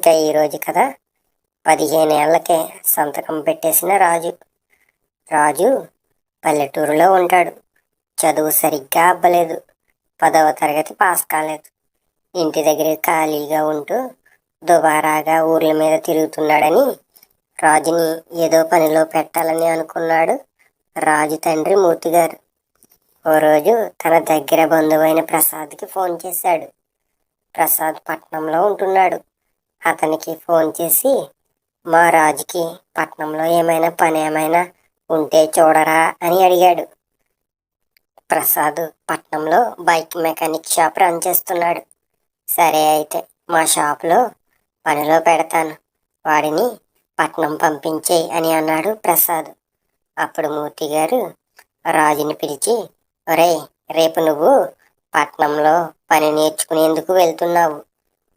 ఇక ఈరోజు కదా పదిహేను ఏళ్ళకే సంతకం పెట్టేసిన రాజు. రాజు పల్లెటూరులో ఉంటాడు. చదువు సరిగ్గా అబ్బలేదు. పదవ తరగతి పాస్ కాలేదు. ఇంటి దగ్గర ఖాళీగా ఉంటూ దుబారాగా ఊర్ల మీద తిరుగుతున్నాడని రాజుని ఏదో పనిలో పెట్టాలని అనుకున్నాడు రాజు తండ్రి మూర్తి గారు ఓ రోజు తన దగ్గర బంధువైన ప్రసాద్కి ఫోన్ చేశాడు. ప్రసాద్ పట్నంలో ఉంటున్నాడు. అతనికి ఫోన్ చేసి మా రాజుకి పట్నంలో ఏమైనా పని ఏమైనా ఉంటే చూడరా అని అడిగాడు. ప్రసాద్ పట్నంలో బైక్ మెకానిక్ షాప్ రన్ చేస్తున్నాడు. సరే అయితే మా షాప్లో పనిలో పెడతాను. వాడిని పట్నం పంపించేయి అని అన్నాడు ప్రసాద్. అప్పుడు మూర్తి గారు రాజుని పిలిచి ఒరేయ్ రేపు నువ్వు పట్నంలో పని నేర్చుకునేందుకు వెళ్తున్నావు.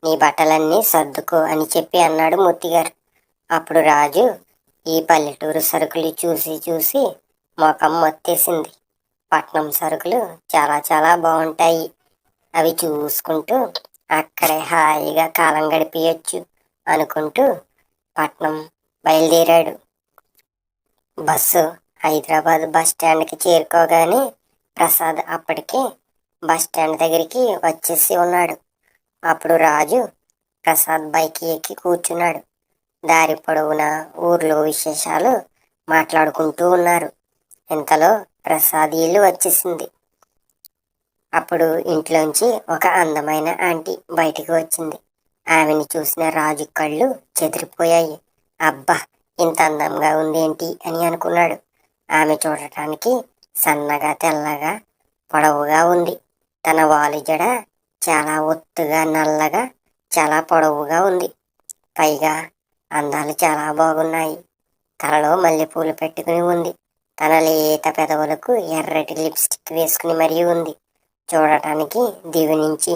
నీ బట్టలన్నీ సర్దుకో అని చెప్పి అన్నాడు మూర్తిగారు. అప్పుడు రాజు ఈ పల్లెటూరు సరుకులు చూసి చూసి మొఖం మొత్తేసింది. పట్నం సరుకులు చాలా చాలా బాగుంటాయి. అవి చూసుకుంటూ అక్కడే హాయిగా కాలం గడిపేయచ్చు అనుకుంటూ పట్నం బయలుదేరాడు. బస్సు హైదరాబాద్ బస్ స్టాండ్కి చేరుకోగానే ప్రసాద్ అప్పటికే బస్ స్టాండ్ దగ్గరికి వచ్చేసి ఉన్నాడు. అప్పుడు రాజు ప్రసాద్ బైక్ ఎక్కి కూర్చున్నాడు. దారి పొడవునా ఊర్లో విశేషాలు మాట్లాడుకుంటూ ఉన్నారు. ఇంతలో ప్రసాద్ ఇల్లు వచ్చేసింది. అప్పుడు ఇంట్లోంచి ఒక అందమైన ఆంటీ బయటికి వచ్చింది. ఆమెను చూసిన రాజు కళ్ళు చెదిరిపోయాయి. అబ్బా ఇంత అందంగా ఉందేంటి అని అనుకున్నాడు. ఆమె చూడటానికి సన్నగా తెల్లగా పొడవుగా ఉంది. తన వాలు జడ చాలా ఒత్తుగా నల్లగా చాలా పొడవుగా ఉంది. పైగా అందాలు చాలా బాగున్నాయి. తలలో మల్లెపూలు పెట్టుకుని ఉంది. తన లేత పెదవులకు ఎర్రటి లిప్స్టిక్ వేసుకుని మరీ ఉంది. చూడటానికి దివి నుంచి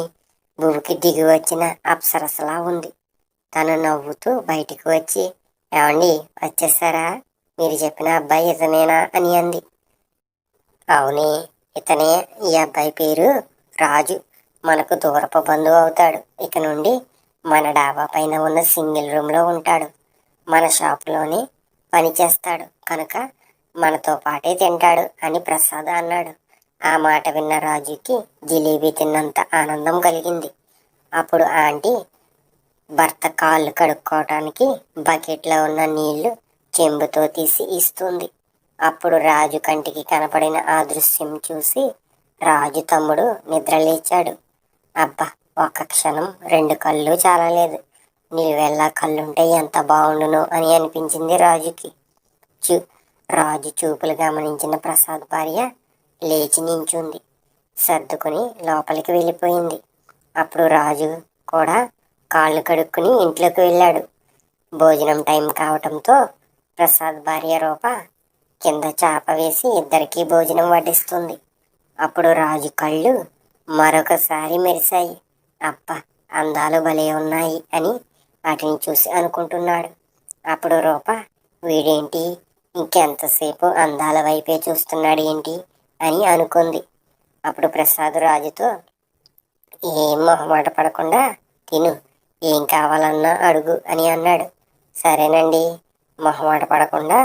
భూమికి దిగి వచ్చిన అప్సరసలా ఉంది. తను నవ్వుతూ బయటికి వచ్చి ఏమండి వచ్చేసారా? మీరు చెప్పిన అబ్బాయి ఇతనేనా? అని అంది. అవునే ఇతనే. ఈ అబ్బాయి పేరు రాజు. మనకు దూరపు బంధువు అవుతాడు. ఇక నుండి మన డాబా పైన ఉన్న సింగిల్ రూమ్లో ఉంటాడు. మన షాప్లోనే పని చేస్తాడు. కనుక మనతో పాటే తింటాడు అని ప్రసాద్ అన్నాడు. ఆ మాట విన్న రాజుకి జిలేబీ తిన్నంత ఆనందం కలిగింది. అప్పుడు ఆంటీ భర్త కాళ్ళు కడుక్కోవటానికి బకెట్లో ఉన్న నీళ్ళు చెంబుతో తీసి ఇస్తుంది. అప్పుడు రాజు కంటికి కనపడిన ఆ దృశ్యం చూసి రాజు తమ్ముడు నిద్రలేచాడు. అబ్బా ఒక్క క్షణం రెండు కళ్ళు చాలలేదు. నీవెల్లా కళ్ళుంటే ఎంత బాగుండును అని అనిపించింది రాజుకి. చూ రాజు చూపులు గమనించిన ప్రసాద్ భార్య లేచి నించుంది. సర్దుకుని లోపలికి వెళ్ళిపోయింది. అప్పుడు రాజు కూడా కాళ్ళు కడుక్కుని ఇంట్లోకి వెళ్ళాడు. భోజనం టైం కావటంతో ప్రసాద్ భార్య రూప కింద చాప వేసి ఇద్దరికీ భోజనం వడ్డిస్తుంది. అప్పుడు రాజు కళ్ళు మరొకసారి మెరిశాయి. అప్ప అందాలు భలే ఉన్నాయి అని వాటిని చూసి అనుకుంటున్నాడు. అప్పుడు రూప వీడేంటి? ఇంకెంతసేపు అందాల వైపే చూస్తున్నాడు ఏంటి అని అనుకుంది. అప్పుడు ప్రసాద్ రాజుతో ఏం మొహమాట పడకుండా తిను ఏం కావాలన్నా అడుగు అని అన్నాడు. సరేనండి మొహమాట పడకుండా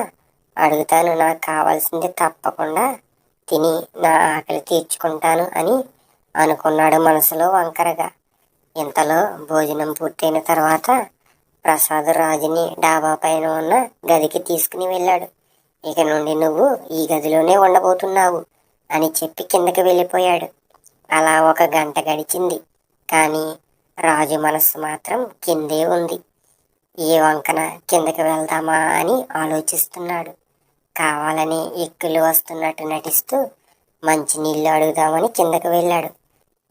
అడుగుతాను నాకు కావాల్సింది తప్పకుండా తిని నా ఆకలి తీర్చుకుంటాను అని అనుకున్నాడు మనసులో వంకరగా. ఇంతలో భోజనం పూర్తయిన తర్వాత ప్రసాద్ రాజుని డాబా పైన ఉన్న గదికి తీసుకుని వెళ్ళాడు. ఇక నుండి నువ్వు ఈ గదిలోనే ఉండబోతున్నావు అని చెప్పి కిందకి వెళ్ళిపోయాడు. అలా ఒక గంట గడిచింది. కానీ రాజు మనస్సు మాత్రం కిందే ఉంది. ఏ వంకన కిందకి వెళ్దామా అని ఆలోచిస్తున్నాడు. కావాలని ఎక్కులు వస్తున్నట్టు నటిస్తూ మంచి నీళ్ళు అడుగుదామని కిందకి వెళ్ళాడు.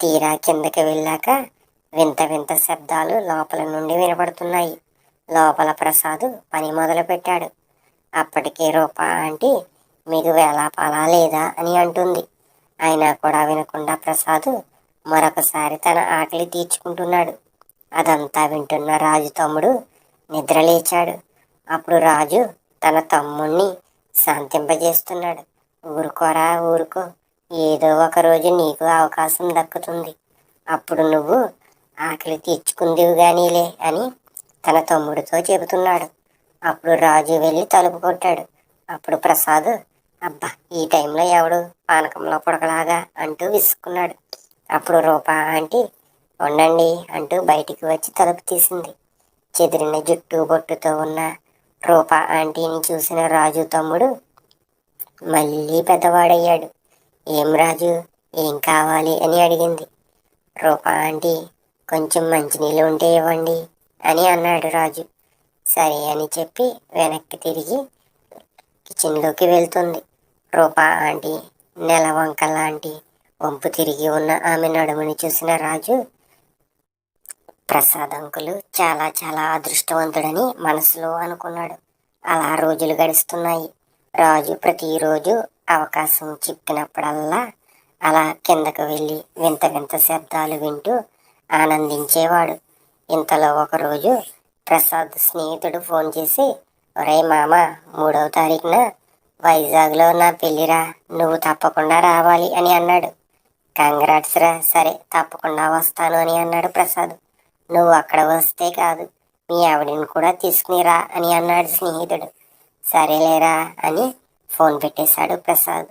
తీరా కిందకి వెళ్ళాక వింత వింత శబ్దాలు లోపల నుండి వినపడుతున్నాయి లోపల ప్రసాద్ పని మొదలు పెట్టాడు అప్పటికే రూపా ఆంటీ మీకు వేలాపాలా లేదా? అని అంటుంది. అయినా కూడా వినకుండా ప్రసాద్ మరొకసారి తన ఆకలి తీర్చుకుంటున్నాడు. అదంతా వింటున్న రాజు తమ్ముడు నిద్రలేచాడు. అప్పుడు రాజు తన తమ్ముణ్ణి శాంతింపజేస్తున్నాడు. ఊరుకోరా ఊరుకో. ఏదో ఒక రోజు నీకు అవకాశం దక్కుతుంది. అప్పుడు నువ్వు ఆకలి తీర్చుకుందివు గానీలే అని తన తమ్ముడితో చెబుతున్నాడు. అప్పుడు రాజు వెళ్ళి తలుపు కొట్టాడు. అప్పుడు ప్రసాద్ అబ్బా ఈ టైంలో ఎవడు పానకంలో పొడకలాగా? అంటూ విసుక్కున్నాడు. అప్పుడు రూపా ఆంటీ ఉండండి అంటూ బయటికి వచ్చి తలుపు తీసింది. చెదిరిన జుట్టు బొట్టుతో ఉన్న రూపా ఆంటీని చూసిన రాజు తమ్ముడు మళ్ళీ పెద్దవాడయ్యాడు. ఏం రాజు? ఏం కావాలి? అని అడిగింది. రూపా ఆంటీ కొంచెం మంచినీళ్ళు ఉంటే ఇవ్వండి అని అన్నాడు రాజు. సరే అని చెప్పి వెనక్కి తిరిగి కిచెన్లోకి వెళ్తుంది. రూపా ఆంటీ నెల వంక లాంటి వంపు తిరిగి ఉన్న ఆమె నడుముని చూసిన రాజు ప్రసాద్ అంకులు చాలా చాలా అదృష్టవంతుడని మనసులో అనుకున్నాడు. అలా రోజులు గడుస్తున్నాయి. రాజు ప్రతిరోజు అవకాశం చిక్కినప్పుడల్లా అలా కిందకు వెళ్ళి వింత వింత శబ్దాలు వింటూ ఆనందించేవాడు. ఇంతలో ఒకరోజు ప్రసాద్ స్నేహితుడు ఫోన్ చేసి ఒరే మామ మూడవ తారీఖున వైజాగ్లో నా పెళ్ళిరా నువ్వు తప్పకుండా రావాలి అని అన్నాడు. కంగ్రాట్స్ రా సరే తప్పకుండా వస్తాను అని అన్నాడు ప్రసాద్. నువ్వు అక్కడ వస్తే కాదు మీ ఆవిడని కూడా తీసుకుని రా అని అన్నాడు స్నేహితుడు. సరేలేరా అని ఫోన్ పెట్టేశాడు ప్రసాద్.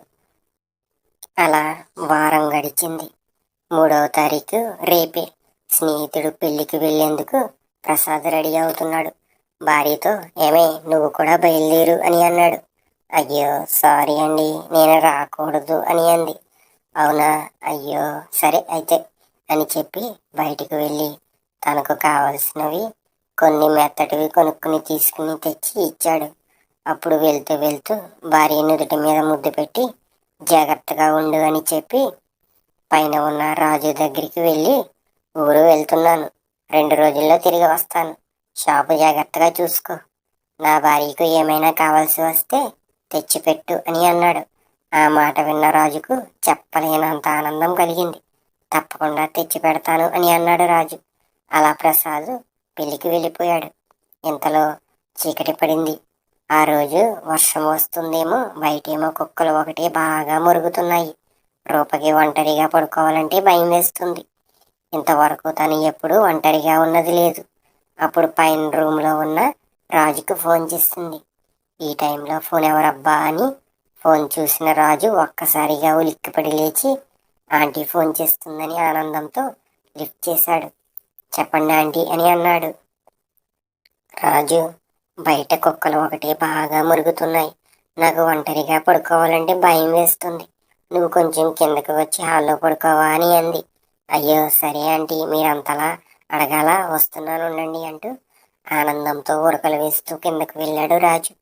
అలా వారం గడిచింది. మూడవ తారీఖు రేపే స్నేహితుడు పెళ్ళికి వెళ్ళేందుకు ప్రసాద్ రెడీ అవుతున్నాడు. భార్యతో ఏమే నువ్వు కూడా బయలుదేరు అని అన్నాడు. అయ్యో సారీ అండి నేను రాకూడదు అని అంది. అవునా? అయ్యో సరే అయితే అని చెప్పి బయటికి వెళ్ళి తనకు కావలసినవి కొన్ని మెత్తటివి కొనుక్కుని తీసుకుని తెచ్చి ఇచ్చాడు. అప్పుడు వెళ్తూ వెళ్తూ భార్య నుదుటి మీద ముద్దు పెట్టి జాగ్రత్తగా ఉండు అని చెప్పి పైన ఉన్న రాజు దగ్గరికి వెళ్ళి ఊరు వెళ్తున్నాను. రెండు రోజుల్లో తిరిగి వస్తాను. షాపు జాగ్రత్తగా చూసుకో. నా భార్యకు ఏమైనా కావాల్సి వస్తే తెచ్చిపెట్టు అని అన్నాడు. ఆ మాట విన్న రాజుకు చెప్పలేనంత ఆనందం కలిగింది. తప్పకుండా తెచ్చి పెడతాను అని అన్నాడు రాజు. అలా ప్రసాద్ పెళ్ళికి వెళ్ళిపోయాడు. ఇంతలో చీకటి పడింది. ఆ రోజు వర్షం వస్తుందేమో బయటేమో కుక్కలు ఒకటి బాగా మురుగుతున్నాయి. రూపకి ఒంటరిగా పడుకోవాలంటే భయం వేస్తుంది. ఇంతవరకు తను ఎప్పుడు ఒంటరిగా ఉన్నది లేదు. అప్పుడు పైన రూమ్లో ఉన్న రాజుకు ఫోన్ చేస్తుంది ఈ టైంలో ఫోన్ ఎవరబ్బా అని ఫోన్ చూసిన రాజు ఒక్కసారిగా ఉలిక్కిపడి లేచి ఆంటీ ఫోన్ చేస్తుందని ఆనందంతో లిఫ్ట్ చేశాడు. చెప్పండి ఆంటీ అని అన్నాడు. రాజు బయట కుక్కలు ఒకటి బాగా మురుగుతున్నాయి. నాకు ఒంటరిగా పడుకోవాలంటే భయం వేస్తుంది. నువ్వు కొంచెం కిందకు వచ్చి హాల్లో పడుకోవా అని అంది. అయ్యో సరే ఆంటీ మీరంతలా అడగాల? వస్తున్నాను ఉండండి అంటూ ఆనందంతో ఉరకలు వేస్తూ కిందకు వెళ్ళాడు రాజు.